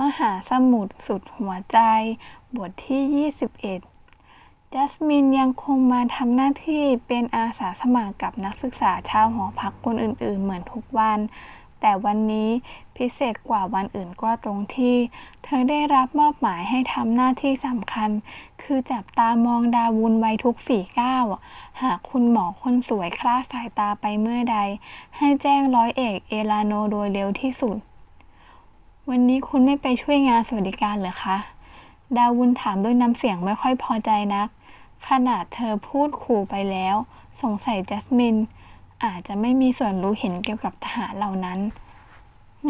มหาสมุทรสุดหัวใจ บทที่ 21 จัสมินยังคงมาทำหน้าที่เป็นอาสาสมัครกับนักศึกษาชาวหอพักคนอื่นๆ เหมือนทุกวัน แต่วันนี้พิเศษกว่าวันอื่นก็ตรงที่ เธอได้รับมอบหมายให้ทำหน้าที่สำคัญ คือจับตามองดาวุนไว้ทุกฝีก้าวหากคุณหมอคนสวยคลาดสายตาไปเมื่อใด ให้แจ้งร้อยเอกเอลาโนโดยเร็วที่สุด วันนี้คุณไม่ไปช่วยงานสวัสดิการเหรอคะ ดาวุนถามด้วยน้ำเสียงไม่ค่อยพอใจนัก ขนาดเธอพูดขู่ไปแล้ว สงสัยจัสมิน อาจจะไม่มีส่วนรู้เห็นเกี่ยวกับทหารเหล่านั้น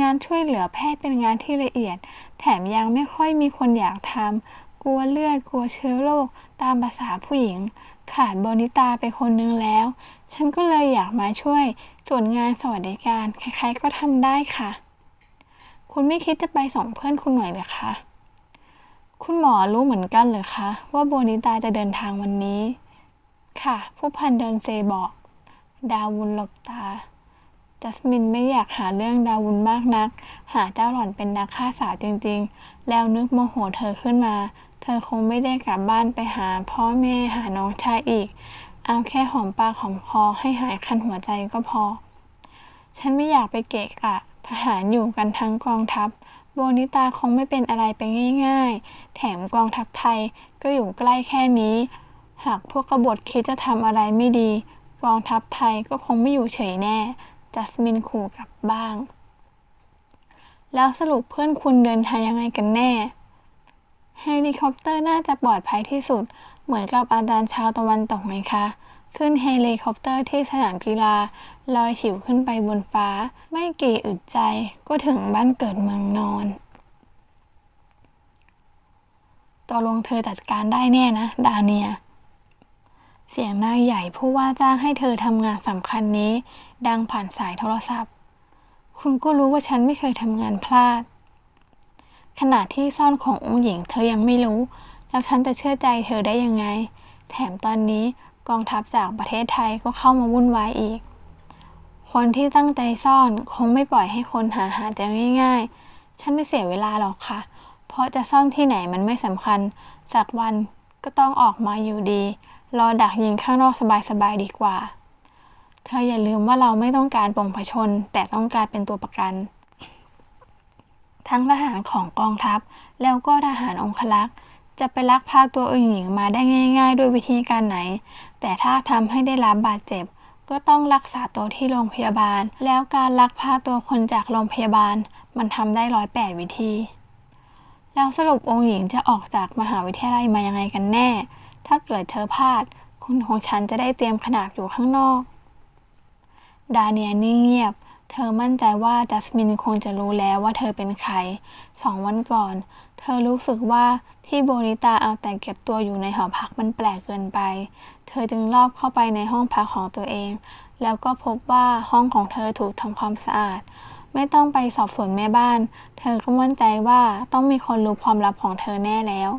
งานช่วยเหลือแพทย์เป็นงานที่ละเอียด แถมยังไม่ค่อยมีคนอยากทำกลัวเลือดกลัวเชื้อโรคตามภาษาผู้หญิง ขาดบนิตาไปคนนึงแล้ว ฉันก็เลยอยากมาช่วยส่วนงานสวัสดิการใครๆก็ทำได้ค่ะ คุณไม่คิดจะไปส่งเพื่อนคุณหน่อยเหรอคะคุณหมอรู้เหมือนกันเหรอคะ ว่าโบนิตาจะเดินทางวันนี้ ค่ะ ผู้พันเดินเซบอก ดาวุนหลบตา จัสมินไม่อยากหาเรื่องดาวุนมากนัก หาเจ้าหล่อนเป็นนักฆ่าสาจริงๆ แล้วนึกโมโหเธอขึ้นมา เธอคงไม่ได้กลับบ้านไปหาพ่อแม่หาน้องชายอีก เอาแค่หอมปากหอมคอให้หายคันหัวใจก็พอ ฉันไม่อยากไปเกะกะ ทหารอยู่กันทั้งกองทัพโบนิตาคงไม่เป็นอะไรไปง่าย ๆ แถมกองทัพไทยก็อยู่ใกล้แค่นี้ หากพวกกบฏคิดจะทำอะไรไม่ดี กองทัพไทยก็คงไม่อยู่เฉยแน่ จัสมินขู่กลับบ้าง แล้วสรุปเพื่อนคุณเดินทางยังไงกันแน่เฮลิคอปเตอร์น่าจะปลอดภัยที่สุด เหมือนกับอาจารย์ชาวตะวันตกไหมคะ ขึ้นเฮลิคอปเตอร์ที่สนามกีฬาลอยฉิวขึ้นไปบนฟ้า ไม่กี่อึดใจก็ถึงบ้านเกิดเมืองนอนตกลงเธอจัดการได้แน่นะ ดาเนีย เสียงนายใหญ่ผู้ว่าจ้างให้เธอทำงานสำคัญนี้ ดังผ่านสายโทรศัพท์ คุณก็รู้ว่าฉันไม่เคยทำงานพลาด ขณะที่ซ่อนขององค์หญิงเธอยังไม่รู้ แล้วฉันจะเชื่อใจเธอได้ยังไง แถมตอนนี้ กองทัพจากประเทศไทยก็เข้ามาวุ่นวายอีก คนที่ตั้งใจซ่อนคงไม่ปล่อยให้คนหาหาเจอง่ายๆ ฉันไม่เสียเวลาหรอกค่ะ เพราะจะซ่อนที่ไหนมันไม่สำคัญ สักวันก็ต้องออกมาอยู่ดี รอดักยิงข้างนอกสบายๆดีกว่า เธออย่าลืมว่าเราไม่ต้องการปลงผชน แต่ต้องการเป็นตัวประกัน ทั้งทหารของกองทัพแล้วก็ทหารองคลักษ์ จะไปลักพาตัวองค์หญิงมาได้ง่าย ๆ ด้วยวิธีการไหน แต่ถ้าทำให้ได้รับบาดเจ็บ ก็ต้องรักษาตัวที่โรงพยาบาล แล้วการลักพาตัวคนจากโรงพยาบาล มันทำได้ร้อยแปดวิธี แล้วสรุปองค์หญิงจะออกจากมหาวิทยาลัยมายังไงกันแน่ ถ้าเกิดเธอพลาดคนของฉันจะได้เตรียมขนาบอยู่ข้างนอก ดาเนียนิ่งเงียบ เธอมั่นใจว่าจัสมินคงจะรู้แล้วว่าเธอเป็นใครสองวันก่อน เธอรู้สึกว่าที่โบนิตาเอาแต่เก็บตัวอยู่ในหอพักมันแปลกเกินไป เธอจึงลอบเข้าไปในห้องพักของตัวเอง แล้วก็พบว่าห้องของเธอถูกทำความสะอาด ไม่ต้องไปสอบสวนแม่บ้าน เธอก็มั่นใจว่าต้องมีคนรู้ความลับของเธอแน่แล้ว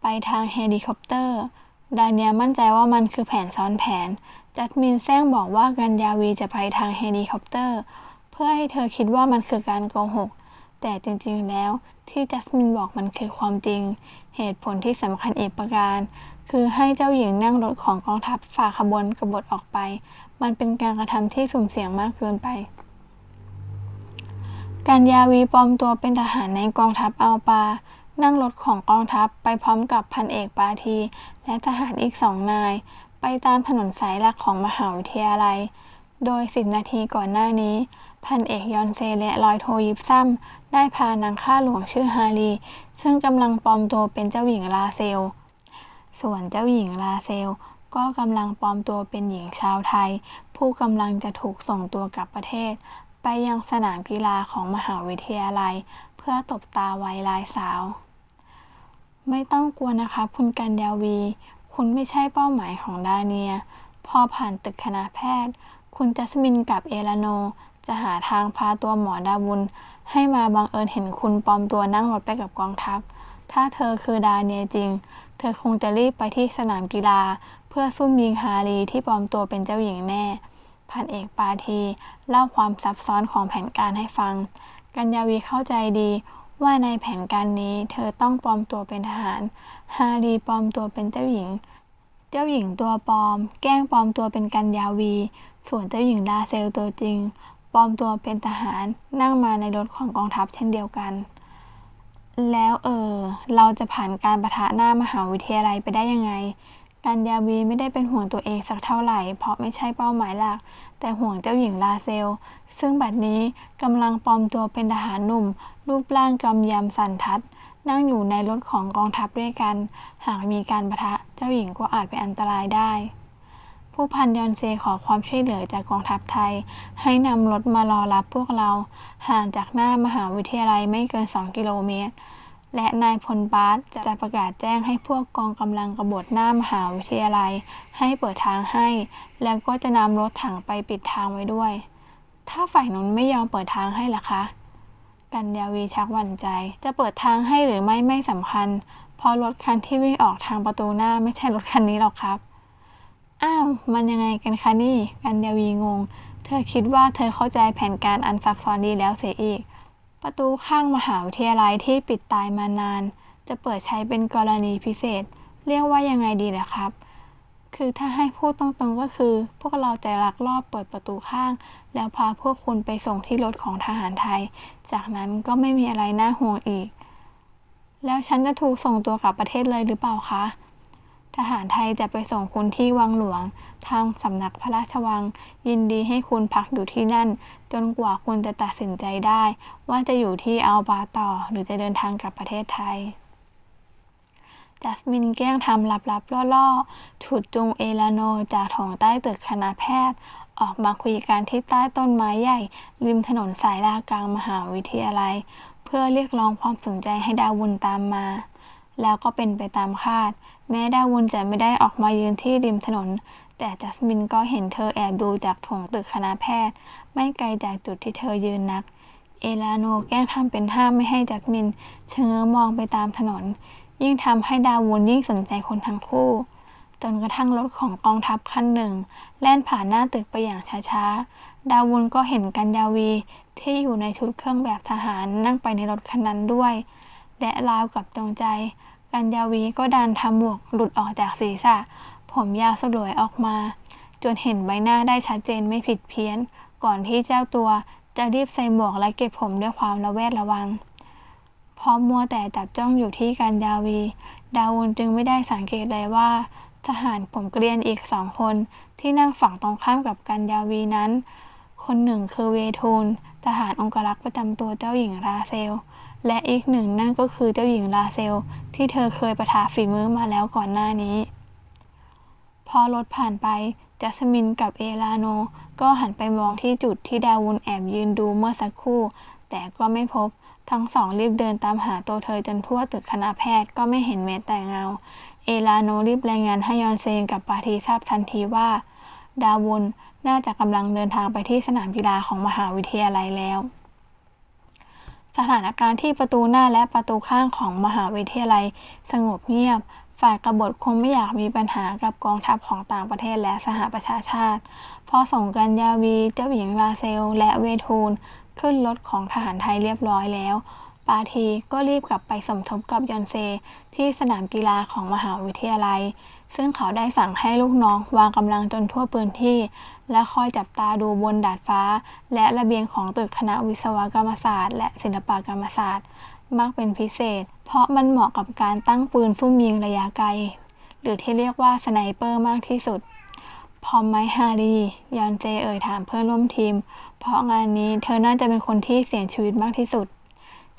ไปทางเฮลิคอปเตอร์ดาเนียมั่นใจว่ามันคือแผนซ้อนแผน จัดมินแซงบอกว่ากันยาวีจะไปทางเฮลิคอปเตอร์ เพื่อให้เธอคิดว่ามันคือการโกหก แต่จริงๆแล้วที่จัสมินบอกมันคือความจริง เหตุผลที่สำคัญอีกประการ คือให้เจ้าหญิงนั่งรถของกองทัพฝ่าขบวนกบฏออกไป มันเป็นการกระทำที่สุ่มเสี่ยงมากเกินไปการยาวีปลอมตัวเป็นทหารในกองทัพอัลปา นั่งรถของกองทัพไปพร้อมกับพันเอกปาที และทหารอีกสองนาย ไปตามถนนสายหลักของมหาวิทยาลัย โดยสิบนาทีก่อนหน้านี้ พันเอกยอนเซและลอยโทยิปซัมได้พานางข้าหลวงชื่อฮารีซึ่งกำลังปลอมตัวเป็นเจ้าหญิงลาเซล ส่วนเจ้าหญิงลาเซลก็กำลังปลอมตัวเป็นหญิงชาวไทย ผู้กำลังจะถูกส่งตัวกลับประเทศ ไปยังสนามกีฬาของมหาวิทยาลัย เพื่อตบตาไว้ลายสาว ไม่ต้องกลัวนะคะ คุณกันยาวี คุณไม่ใช่เป้าหมายของดาเนีย พอผ่านตึกคณะแพทย์ คุณจัสมินกับเอลาโน จะหาทางพาตัวหมอดาวุนให้มาบังเอิญเห็นคุณปลอมตัวนั่งรถไปกับกองทัพ ถ้าเธอคือดาเนียจริง เธอคงจะรีบไปที่สนามกีฬา เพื่อซุ่มยิงฮารีที่ปลอมตัวเป็นเจ้าหญิงแน่ พันเอกปาทีเล่าความซับซ้อนของแผนการให้ฟัง กัญญาวีเข้าใจดี ว่าในแผนการนี้เธอต้องปลอมตัวเป็นทหาร ฮารีปลอมตัวเป็นเจ้าหญิง เจ้าหญิงตัวปลอม แกล้งปลอมตัวเป็นกัญญาวี ส่วนเจ้าหญิงลาเซลตัวจริง ปลอมตัวเป็นทหารนั่งมาในรถของกองทัพเช่นเดียวกัน แล้วเออ เราจะผ่านการประทะหน้ามหาวิทยาลัยไปได้ยังไง กัญญาวีไม่ได้เป็นห่วงตัวเองสักเท่าไหร่ เพราะไม่ใช่เป้าหมายหลัก แต่ห่วงเจ้าหญิงลาเซล ซึ่งบัดนี้กำลังปลอมตัวเป็นทหารหนุ่ม รูปร่างกำยำสันทัด นั่งอยู่ในรถของกองทัพด้วยกัน หากมีการประทะเจ้าหญิงก็อาจเป็นอันตรายได้ ผู้พันยอนเซขอความช่วยเหลือจากกองทัพไทย ให้นำรถมารอรับพวกเรา ห่างจากหน้ามหาวิทยาลัยไม่เกิน 2 กิโลเมตร และนายพลบาสจะประกาศแจ้งให้พวกกองกำลังกบฏหน้ามหาวิทยาลัย ให้เปิดทางให้ แล้วก็จะนำรถถังไปปิดทางไว้ด้วย ถ้าฝ่ายนู้นไม่ยอมเปิดทางให้ล่ะคะ กันยาวีชักหวั่นใจ จะเปิดทางให้หรือไม่ไม่สำคัญ เพราะรถคันที่วิ่งออกทางประตูหน้าไม่ใช่รถคันนี้หรอกครับ อ้าว มันยังไงกันคะนี่ กันยาวีงง เธอคิดว่าเธอเข้าใจแผนการอันซับซ้อนดีแล้วเสียอีก ประตูข้างมหาวิทยาลัยที่ปิดตายมานาน จะเปิดใช้เป็นกรณีพิเศษ เรียกว่ายังไงดีล่ะครับ คือถ้าให้พูดตรงๆก็คือ พวกเราจะลักลอบเปิดประตูข้าง แล้วพาพวกคุณไปส่งที่รถของทหารไทย จากนั้นก็ไม่มีอะไรน่าห่วงอีก แล้วฉันจะถูกส่งตัวกลับประเทศเลยหรือเปล่าคะ ทหารไทยจะไปส่งคุณที่วังหลวง ทางสำนักพระราชวัง ยินดีให้คุณพักอยู่ที่นั่น จนกว่าคุณจะตัดสินใจได้ ว่าจะอยู่ที่อัลบาต่อหรือจะเดินทางกลับประเทศไทยจัสมินแกล้งทำลับๆล่อๆฉุดจูงเอลาโนจากถงใต้ตึกคณะแพทย์ ออกมาคุยกันที่ใต้ต้นไม้ใหญ่ ริมถนนสายลากลางมหาวิทยาลัย เพื่อเรียกร้องความสนใจให้ดาวุนตามมา แล้วก็เป็นไปตามคาด แม้ดาวุนจะไม่ได้ออกมายืนที่ริมถนน แต่จัสมินก็เห็นเธอแอบดูจากโถงตึกคณะแพทย์ ไม่ไกลจากจุดที่เธอยืนนัก เอลาโนแกล้งทำเป็นห้ามไม่ให้จัสมินเชงเง้อมองไปตามถนน ยิ่งทำให้ดาวุนยิ่งสนใจคนทั้งคู่ จนกระทั่งรถของกองทัพคันหนึ่ง แล่นผ่านหน้าตึกไปอย่างช้าๆ ดาวุนก็เห็นกัญญาวีที่อยู่ในชุดเครื่องแบบทหารนั่งไปในรถคันนั้นด้วย และราวกับตรงใจ กัญญาวีก็ดันทำหมวกหลุดออกจากศีรษะ ผมยาวสลวยออกมา จนเห็นใบหน้าได้ชัดเจนไม่ผิดเพี้ยน ก่อนที่เจ้าตัวจะรีบใส่หมวกและเก็บผมด้วยความระแวดระวังพราะมัวแต่จับจ้องอยู่ที่กัญญาวี ดาวุนจึงไม่ได้สังเกตเลยว่า ทหารผมเกรียนอีกสองคนที่นั่งฝั่งตรงข้ามกับกัญญาวีนั้น คนหนึ่งคือเวทูลทหารองครักษ์ประจำตัวเจ้าหญิงราเซล และอีกหนึ่งนั่นก็คือเจ้าหญิงราเซล ที่เธอเคยประทาฝีมือมาแล้วก่อนหน้านี้ พอรถผ่านไปจัสมินกับเอลาโน ก็หันไปมองที่จุดที่ดาวุนแอบยืนดูเมื่อสักครู่ แต่ก็ไม่พบทั้งสองรีบเดินตามหาตัวเธอจนทั่วตึกคณะแพทย์ก็ไม่เห็นแม้แต่เงา เอลาโนรีบรายงานให้ยอนเซนกับปาทีทราบทันทีว่า ดาวุนน่าจะกำลังเดินทางไปที่สนามกีฬาของมหาวิทยาลัยแล้ว สถานการณ์ที่ประตูหน้าและประตูข้างของมหาวิทยาลัย สงบเงียบ ฝ่ายกบฏคงไม่อยากมีปัญหากับกองทัพของต่างประเทศและสหประชาชาติ พอส่งกันยาวีเจ้าหญิงราเซล และเวทูล ขึ้นรถของทหารไทยเรียบร้อยแล้ว ปาทีก็รีบกลับไปสมทบกับยอนเซ ที่สนามกีฬาของมหาวิทยาลัย ซึ่งเขาได้สั่งให้ลูกน้องวางกำลังจนทั่วพื้นที่ และคอยจับตาดูบนดาดฟ้า และระเบียงของตึกคณะวิศวกรรมศาสตร์ และศิลปกรรมศาสตร์ มากเป็นพิเศษ เพราะมันเหมาะกับการตั้งปืนซุ่มยิงระยะไกล หรือที่เรียกว่าสไนเปอร์มากที่สุด พร้อมไหมฮารียอนเจเอ่ยถามเพื่อนร่วมทีม เพราะงานนี้เธอน่าจะเป็นคนที่เสี่ยงชีวิตมากที่สุด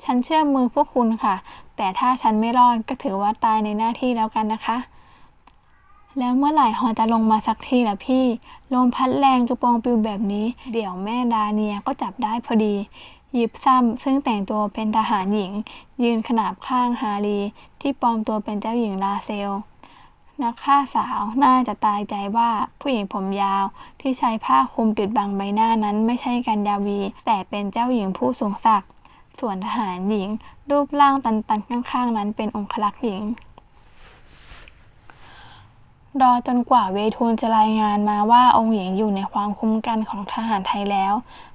ฉันเชื่อมือพวกคุณค่ะ แต่ถ้าฉันไม่รอดก็ถือว่าตายในหน้าที่แล้วกันนะคะ แล้วเมื่อไหร่ฮอจะลงมาสักทีล่ะพี่ ลมพัดแรงกระโปรงปลิวแบบนี้ เดี๋ยวแม่ดาเนียก็จับได้พอดี ยิบซ้ำซึ่งแต่งตัวเป็นทหารหญิง ยืนขนาบข้างฮารี ที่ปลอมตัวเป็นเจ้าหญิงลาเซล นักฆ่าสาวน่าจะตายใจว่าผู้หญิงผมยาวที่ใช้ผ้าคลุมปิดบังใบหน้านั้นไม่ใช่กันยาวี แต่เป็นเจ้าหญิงผู้สูงศักดิ์ส่วนทหารหญิง รูปร่างตันๆข้างๆนั้นเป็นองครักษ์หญิง รอจนกว่าเวทูลจะรายงานมาว่าองค์หญิงอยู่ในความคุ้มกันของทหารไทยแล้ว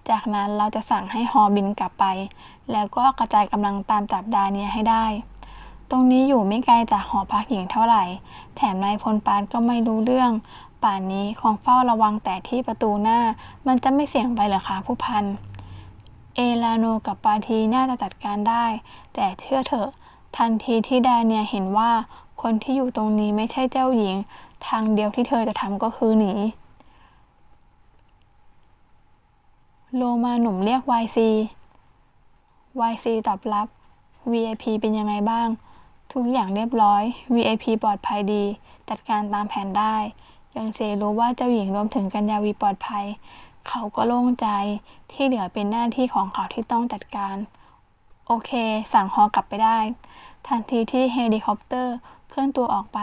จากนั้นเราจะสั่งให้ฮอบินกลับไป แล้วก็กระจายกำลังตามจับดาเนียให้ได้ ตรงนี้อยู่ไม่ไกลจากหอพักหญิงเท่าไหร่ แถมนายพลปานก็ไม่รู้เรื่อง ป่านนี้คงเฝ้าระวังแต่ที่ประตูหน้า มันจะไม่เสี่ยงไปหรอคะผู้พัน เอลาโนกับปาทีน่าจะจัดการได้ แต่เชื่อเถอะ ทันทีที่ดาเนียเห็นว่า คนที่อยู่ตรงนี้ไม่ใช่เจ้าหญิง ทางเดียวที่เธอจะทำก็คือหนี โลมาหนุ่มเรียก YC YC ตอบรับ VIP เป็นยังไงบ้าง ทุกอย่างเรียบร้อย VIP ปลอดภัยดี จัดการตามแผนได้ยังเซรู้ว่าเจ้าหญิงรวมถึงกัญญาวีปลอดภัย เขาก็โล่งใจที่เหลือเป็นหน้าที่ของเขาที่ต้องจัดการ โอเค สั่งฮอกลับไปได้ ทันทีที่เฮลิคอปเตอร์ เคลื่อนตัวออกไป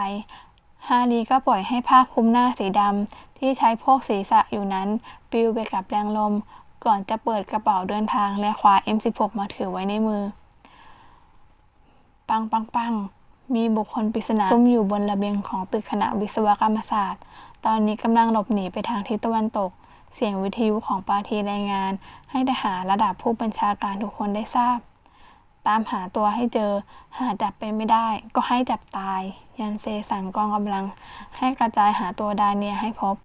ฮารีก็ปล่อยให้ผ้าคลุมหน้าสีดำที่ใช้โพกศีรษะอยู่นั้นปลิวไปกับแรงลม ก่อนจะเปิดกระเป๋าเดินทางและคว้า M16 มาถือไว้ในมือ ปังปังปังมีบุคคลปริศนาซุ่มอยู่บนระเบียงของตึกคณะวิศวกรรมศาสตร์ ตอนนี้กำลังหลบหนีไปทางทิศตะวันตก เสียงวิทยุของปาทีรายงาน ให้ทหารระดับผู้บัญชาการทุกคนได้ทราบ ตามหาตัวให้เจอ หาจับเป็นไม่ได้ ก็ให้จับตาย ยันเซสั่งกองกำลัง ให้กระจายหาตัวดาเนียให้พบ